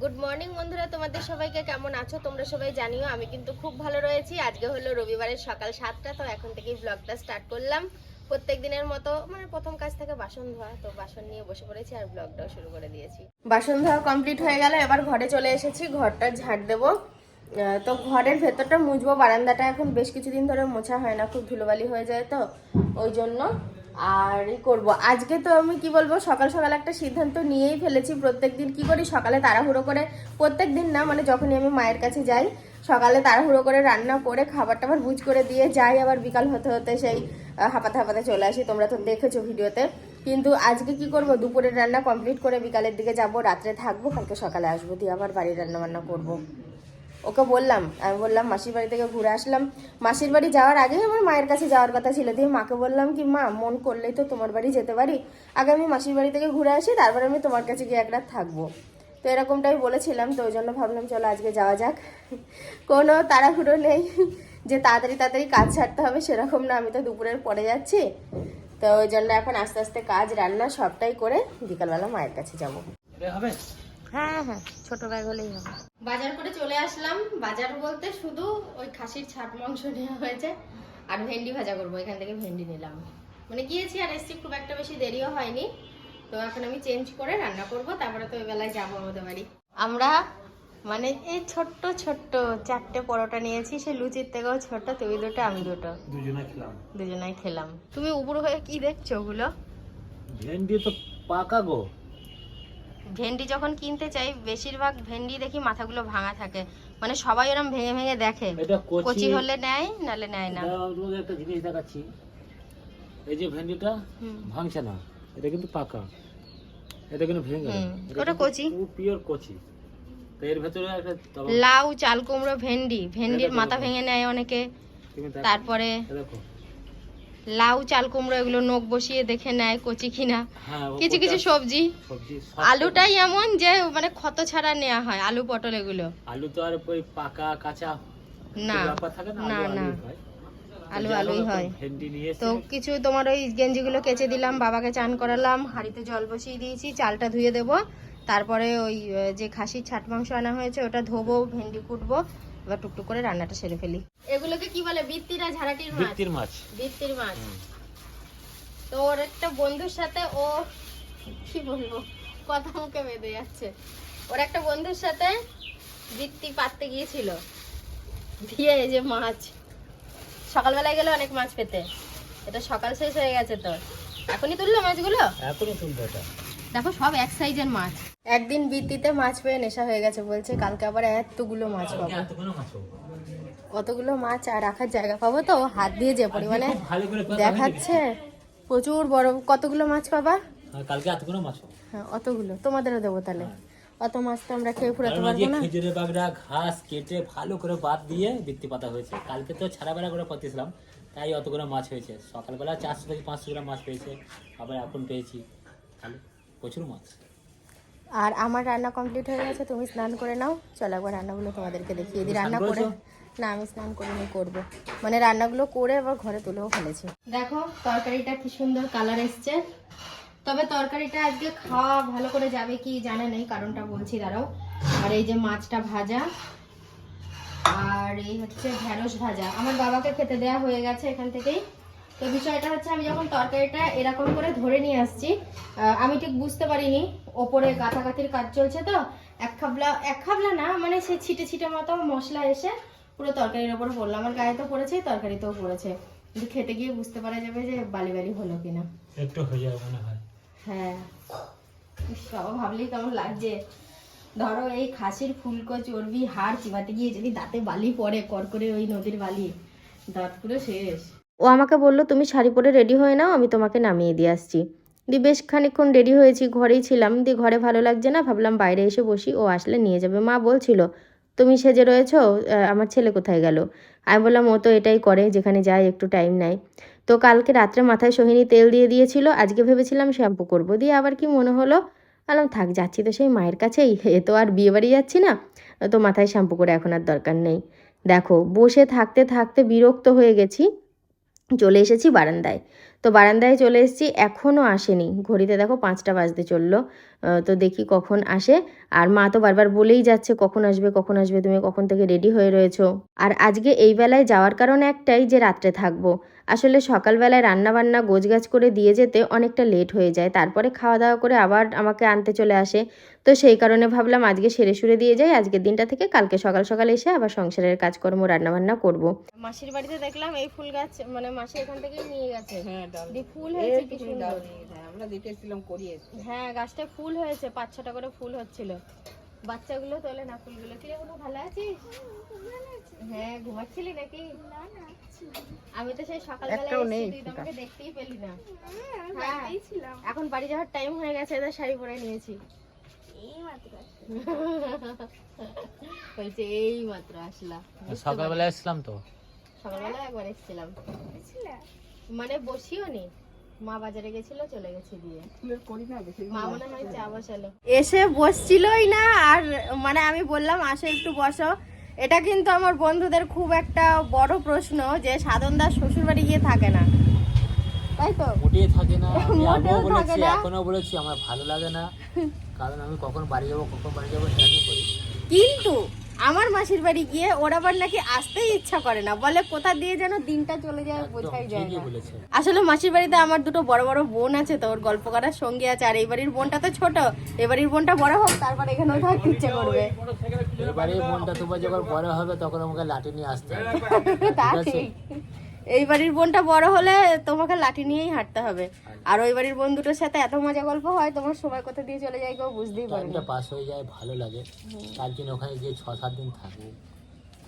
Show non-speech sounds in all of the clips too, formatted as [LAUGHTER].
Good morning বন্ধুরা। তোমাদের সবাইকে কেমন আছো? তোমরা সবাই জানিও, আমি কিন্তু খুব ভালো রয়েছি। আজকে হলো রবিবারের সকাল সাতটা, তো এখন থেকেই ব্লগটা স্টার্ট করলাম। প্রত্যেক দিনের মতো মানে প্রথম কাজ থেকে বাসন ধোয়া, তো বাসন নিয়ে বসে পড়েছি আর ব্লগটাও শুরু করে দিয়েছি। বাসন ধোয়া কমপ্লিট হয়ে গেল, এবার ঘরে চলে এসেছি, ঘরটা ঝাড় দেবো। তো ঘরের ভেতরটা মুছবো, বারান্দাটা এখন বেশ কিছুদিন ধরে মোছা হয় না, খুব ধুলোবালি হয়ে যায় তো, ওই জন্য। আর ই করব। আজকে তো আমি কি বলব, সকাল সকাল একটা সিদ্ধান্ত নিয়েই ফেলেছি প্রত্যেকদিন। কি করি? সকালে তাড়াহুড়ো করে প্রত্যেক দিন না মানে যখনই আমি মায়ের কাছে যাই, সকালে তাড়াহুড়ো করে রান্না করে খাবার টাবার বুঝ করে দিয়ে যাই। আবার বিকাল হতে হতে সেই হাঁপাতে হাঁপাতে চলে আসি। তোমরা তো দেখেছ ভিডিওতে। কিন্তু আজকে কি করব? দুপুরের রান্না কমপ্লিট করে বিকালের দিকে যাব, রাত্রে থাকব, কালকে সকালে আসব, দিয়ে আবার বাড়ির রান্না বান্না করব। ওকে বললাম, আমি বললাম, মাসির বাড়ি থেকে ঘুরে আসলাম। মাসির বাড়ি যাওয়ার আগেই আমার মায়ের কাছে যাওয়ার কথা ছিল। দিয়ে মাকে বললাম কি, মা, মন করলেই তো তোমার বাড়ি যেতে পারি। আগে আমি মাসির বাড়ি থেকে ঘুরে আসি, তারপরে আমি তোমার কাছে গিয়ে এক রাত থাকব। তো এরকমটাই বলেছিলাম, তো ওই জন্য ভাবলাম, চলো আজকে যাওয়া যাক। কোনো তাড়াহুড়ো নেই, যে তাড়াতাড়ি তাড়াতাড়ি কাজ ছাড়তে হবে সেরকম না, আমি তো দুপুরের পরে যাচ্ছি। তো ওই জন্য এখন আস্তে আস্তে কাজ, রান্না সবটাই করে বিকালবেলা মায়ের কাছে যাব। হবে? হ্যাঁ হ্যাঁ। ছোট ব্যাগ হলেই হবে। বাজার করে চলে আসলাম। বাজার বলতে শুধু ওই খাসির ছাট মাংস নেওয়া হয়েছে আর ভেন্ডি ভাজা করব। এখান থেকে ভেন্ডি নিলাম। মানে গিয়েছি আর এসছি খুব একটা বেশি দেরিও হয়নি। তো এখন আমি চেঞ্জ করে রান্না করব। তারপরে তো ওই বেলায় যাব আমাদের বাড়ি। আমরা মানে এই ছোট্ট ছোট্ট চারটে পরোটা নিয়েছি। সে লুচির থেকেও ছোট তুমি দুটো আমি দুটো। দুজনে খেলাম। দুজনাই খেলাম। তুমি উপর হয়ে কি দেখছ ওগুলো? ভেন্ডি তো পাকা গো। ভেন্ডি যখন কিনতে চাই বেশিরভাগ ভেন্ডি দেখি মাথাগুলো ভাঙা থাকে। মানে সবাই ওরম ভেঙে ভেঙে দেখে। কচি হলে নেয় নালে নেয় না। একটা জিনিস দেখাচ্ছি। এই যে ভেন্ডিটা ভাঙছে না এটা কিন্তু পাকা। এটা কিন্তু ভেঙে ওটা কচি। পিওর কচি। এর ভেতরে একটা লাউ চাল কুমড়ো ভেন্ডি। ভেন্ডির মাথা ভেঙে নেয় অনেকে। তারপরে দেখো। লাউ চাল কুমড়ো এগুলো নখ বসিয়ে দেখে নেয় কচি কিনা। হ্যাঁ কিছু কিছু সবজি। আলুটাই এমন যে মানে ক্ষত ছাড়া নেওয়া হয় আলু পটল এগুলো। আলু তো আর ওই পাকা কাঁচা না না? না, আলু আলুই হয়। তো কিছু তোমার ওই গেঞ্জিগুলো কেচে দিলাম বাবাকে চান করালাম হাঁড়িতে জল বসিয়ে দিয়েছি চালটা ধুয়ে দেবো। তারপরে ওই যে খাসির ছাট মাংস আনা হয়েছে ওটা ধোবো ভেন্ডি কুটবো। এবার টুকটুক করে রান্নাটা সেরে ফেলি। এগুলোকে কি বলে? বৃত্তিরা ঝাড়াটির মাছ? বৃত্তির মাছ। বৃত্তির মাছ। তো ওর একটা বন্ধুর সাথে ও কি বলব? কথা মুখে বেঁধে যাচ্ছে। ওর একটা বন্ধুর সাথে বৃত্তি পাততে গিয়েছিল। দিয়ে এই যে মাছ। সকালবেলায় গেলে অনেক মাছ পেতে। এটা সকাল শেষ হয়ে গেছে তো এখনই তুললো মাছগুলো? এখনই তুলবো এটা। দেখো সব এক সাইজের মাছ। একদিন বৃত্তিতে মাছ পেয়ে নেশা হয়ে গেছে বলছে কালকে আবার এতগুলো মাছ পাবো। এতগুলো মাছ অতগুলো মাছ আর রাখার জায়গা পাবো তো? হাত দিয়ে যে পরিমাণে ভালো দেখাচ্ছে। প্রচুর বড় কতগুলো মাছ পাবা? হ্যাঁ, কালকে এতগুলো মাছ পাবো। হ্যাঁ অতগুলো। তোমাদেরও দেবো তাহলে। অত মাছ তো আমরা খেয়ে ফুরাতে পারব না। খেজুরের বাগড়া ঘাস কেটে ভালো করে বাদ দিয়ে বৃত্তি পাতা হয়েছে। কালকে তো ছাড়া বেলা করে পাতিছিলাম তাই অতগুলো মাছ হয়েছে। সকালবেলা চারশো থেকে পাঁচশো গ্রাম মাছ পেয়েছে আবার এখন পেয়েছি। তাহলে প্রচুর মাছ। আর আমার রান্না কমপ্লিট হয়ে গেছে তুমি স্নান করে নাও। চলো একবার রান্নাগুলো তোমাদেরকে দেখিয়ে দিই। রান্না করে না আমি স্নান করিনি করব। মানে রান্নাগুলো করে আবার ঘরে তুলেও ফেলেছি। দেখো তরকারিটা কি সুন্দর কালার এসছে। তবে তরকারিটা আজকে খাওয়া ভালো করে যাবে কি জানে নেই কারণটা বলছি দাঁড়াও। আর এই যে মাছটা ভাজা আর এই হচ্ছে ঢেঁড়স ভাজা। আমার বাবাকে খেতে দেওয়া হয়ে গেছে এখান থেকেই। তো বিষয়টা হচ্ছে আমি যখন তরকারিটা এরকম করে ধরে নিয়ে আসছি আমি ঠিক বুঝতে পারিনি ওপরে কাছাকাছির কাজ চলছে তো এক খাবলা এক খাবলা না মানে সে ছিটে ছিটে মতো মশলা এসে পুরো তরকারির ওপরে পড়ল। আমার গায়ে তো পড়েছে তরকারিতেও পড়েছে। কিন্তু খেতে গিয়ে বুঝতে পারা যাবে যে বালি বালি হলো কিনা। একটু হয়ে যাবে মনে হয়। হ্যাঁ। ইস, বাবা ভাবলেই কেমন লাগছে। ধরো এই খাসির ফুলকো চর্বি হাড় চিবাতে গিয়ে যদি দাঁতে বালি পড়ে কর করে ওই নদীর বালি দাঁত পুরো শেষ। ও আমাকে বলল, তুমি শাড়ি পরে রেডি হয়ে নাও, আমি তোমাকে নামিয়ে দিয়ে আসছি। দিয়ে বেশ খানিকক্ষণ রেডি হয়েছি, ঘরেই ছিলাম। দিয়ে ঘরে ভালো লাগছে না, ভাবলাম বাইরে এসে বসি, ও আসলে নিয়ে যাবে। মা বলছিল, তুমি সেজে রয়েছো আমার ছেলে কোথায় গেল? আমি বললাম, ও তো এটাই করে, যেখানে যায় একটু টাইম নেয়। তো কালকে রাত্রে মাথায় সোহিনী তেল দিয়ে দিয়েছিল, আজকে ভেবেছিলাম শ্যাম্পু করব। দিয়ে আবার কি মনে হলো? বললাম, থাক, যাচ্ছি তো সেই মায়ের কাছেই, এ তো আর বিয়ে বাড়ি যাচ্ছি না, তো মাথায় শ্যাম্পু করে এখন আর দরকার নেই। দেখো, বসে থাকতে থাকতে বিরক্ত হয়ে গেছি। চলে এসেছি বারান্দায়। তো বারান্দায় চলে এসেছি এখনও আসেনি। ঘড়িতে দেখো পাঁচটা বাজতে চলল। তো দেখি কখন আসে। আর মা তো বারবার বলেই যাচ্ছে কখন আসবে কখন আসবে? তুমি কখন থেকে রেডি হয়ে রয়েছো? আর আজকে এই বেলায় যাওয়ার কারণ একটাই যে রাত্রে থাকব। আসলে সকালবেলায় রান্না বান্না গোছগাছ করে দিয়ে যেতে অনেকটা লেট হয়ে যায়। তারপরে খাওয়া দাওয়া করে আবার আমাকে আনতে চলে আসে। তো সেই কারণে ভাবলাম আজকে সেরে সুরে দিয়ে যাই। আজকের দিনটা থেকে কালকে সকাল সকাল এসে আবার সংসারের কাজকর্ম রান্না বান্না করব। মাসির বাড়িতে দেখলাম এই ফুল গাছ মানে মাসি এখান থেকেই নিয়ে গেছে। হ্যাঁ ফুল হয়েছে কি সুন্দর। হ্যাঁ আমরা দেখেছিলাম করিয়েছি হ্যাঁ গাছটা ফুল হয়েছে পাঁচ ছটা করে ফুল হচ্ছিল। বাচ্চাগুলো তোলে না ফুলগুলো। কি ভালো আছিস? হ্যাঁ ঘুমাচ্ছিলি নাকি? আমি তো সেই সকালবেলা এসেছি তুই তো দেখতেই পেলি না। হ্যাঁ এখন বাড়ি যাওয়ার টাইম হয়ে গেছে এদের শাড়ি পরে নিয়েছি। [LAUGHS] বলছে এই মাত্র আসলাম সকালবেলা এসলাম তো। সকালবেলা একবার এসেছিলাম। মানে বসিও নি মা বাজারে গেছিল চলে গেছে দিয়ে। মা মনে হয় চা বসালো। এসে বসছিলই না আর মানে আমি বললাম আসো একটু বসো। এটা কিন্তু আমার বন্ধুদের খুব একটা বড় প্রশ্ন যে সাধন দাস শ্বশুর বাড়ি গিয়ে থাকে না। তাই তো? মোটেই থাকে না। বলেছি এখনও বলেছি আমার ভালো লাগে না। কারণ আমি কখন বাড়ি যাব কখন বাড়ি যাব করি। কিন্তু আমার মাসির বাড়ি গিয়ে ওরা আবার নাকি আসতেই ইচ্ছা করে না। বলে কোথা দিয়ে যেন দিনটা চলে যায় বোঝাই যায় না। আসলে মাসির বাড়িতে আমার দুটো বড় বড় বোন আছে তো ওর গল্প করার সঙ্গী আছে আর এই বাড়ির বোনটা তো ছোট। এ বাড়ির বোনটা বড় হোক তারপর এখানেও থাকতে ইচ্ছে করবে। এবারে বোনটা তোমার যখন বড় হবে তখন আমাকে লাঠি নিয়ে আসতে হবে। তা ঠিক। এই বাড়ির বোনটা বড় হলে তোমাকে লাঠি নিয়েই হাঁটতে হবে। আর ওই বাড়ির বোন দুটোর সাথে এত মজা গল্প হয় তোমার সময় কোথা দিয়ে চলে যায় কেউ বুঝতেই পারে না পাস হয়ে যায় ভালো লাগে। তার জন্য ওখানে গিয়ে ছ সাত দিন থাকব।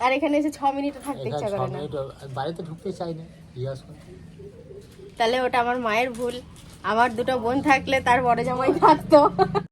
আর এখানে এসে ছ মিনিট থাকতে ইচ্ছা করে না। বাড়িতে ঢুকতে চাই না তাহলে ওটা আমার মায়ের ভুল। আমার দুটো বোন থাকলে তার বড় জামাই থাকতো।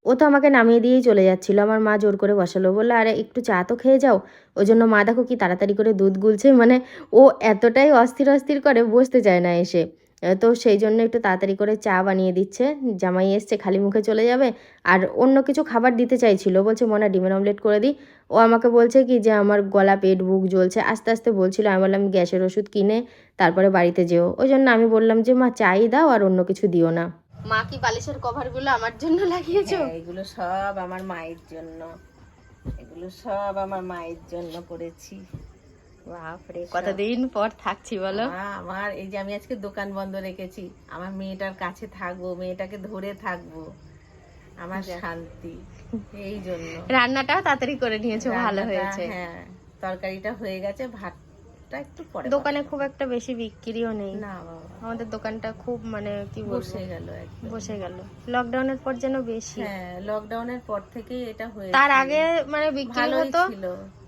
ও তো আমাকে নামিয়ে দিয়েই চলে যাচ্ছিল। আমার মা জোর করে বসালো, বলল, আরে, একটু চা তো খেয়ে যাও। ওই জন্য মা দেখো কি তাড়াতাড়ি করে দুধ গুলছে। মানে ও এতটাই অস্থির অস্থির করে, বসতে চায় না এসে। তো সেই জন্য একটু তাড়াতাড়ি করে চা বানিয়ে দিচ্ছে। জামাই এসছে খালি মুখে চলে যাবে। আর অন্য কিছু খাবার দিতে চাইছিল বলছে মনে হয় ডিমের অমলেট করে দিই। ও আমাকে বলছে কি যে আমার গলা পেট বুক জ্বলছে। আস্তে আস্তে বলছিল আমি বললাম গ্যাসের ওষুধ কিনে তারপরে বাড়িতে যেও। ওই জন্য আমি বললাম যে মা চাই দাও আর অন্য কিছু দিও না। মা কি বালিশের কভারগুলো আমার জন্য লাগিয়েছো? হ্যাঁ, এগুলো সব আমার মায়ের জন্য। এগুলো সব আমার মায়ের জন্য করেছি। বাপরে কতদিন পর থাকছি বলো? আমার এই যে আমি আজকে দোকান বন্ধ রেখেছি আমার মেয়েটার কাছে থাকব মেয়েটাকে ধরে থাকব। আমার শান্তি এই জন্য। রান্নাটাও তাড়াতাড়ি করে নিয়েছো ভালো হয়েছে। হ্যাঁ তরকারিটা হয়ে গেছে ভাতটা একটু পরে দোকানে খুব একটা বেশি বিক্রিও নেই। না আমাদের দোকানটা খুব মানে কি বসে গেল বসে গেল। লকডাউনের পর যেন বেশি। হ্যাঁ লকডাউনের পর থেকেই এটা হয়ে তার আগে মানে বিক্রি হতো।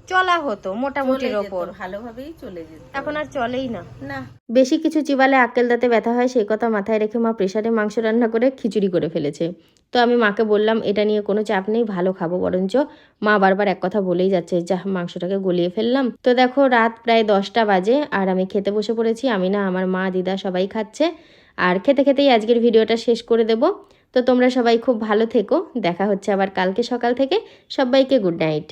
চলা হতো মোটামুটির ওপর। ভালোভাবেই চলে যেত। এখন আর চলেই না। না। বেশি কিছু চিবালে আক্কেল দাঁতে ব্যথা হয় সেই কথা মাথায় রেখে মা প্রেশারে মাংস রান্না করে খিচুড়ি করে ফেলেছে। তো আমি মাকে বললাম এটা নিয়ে কোনো চাপ নেই ভালো খাব বরঞ্চ। মা বারবার এক কথা বলেই যাচ্ছে যা মাংসটাকে গলিয়ে ফেললাম। তো দেখো রাত প্রায় দশটা বাজে আর আমি খেতে বসে পড়েছি। আমি না আমার মা দিদা সবাই খাচ্ছে। আর খেতে খেতেই আজকের ভিডিওটা শেষ করে দেব। তো তোমরা সবাই খুব ভালো থেকো। দেখা হচ্ছে আবার কালকে সকাল থেকে। সবাইকে গুড নাইট।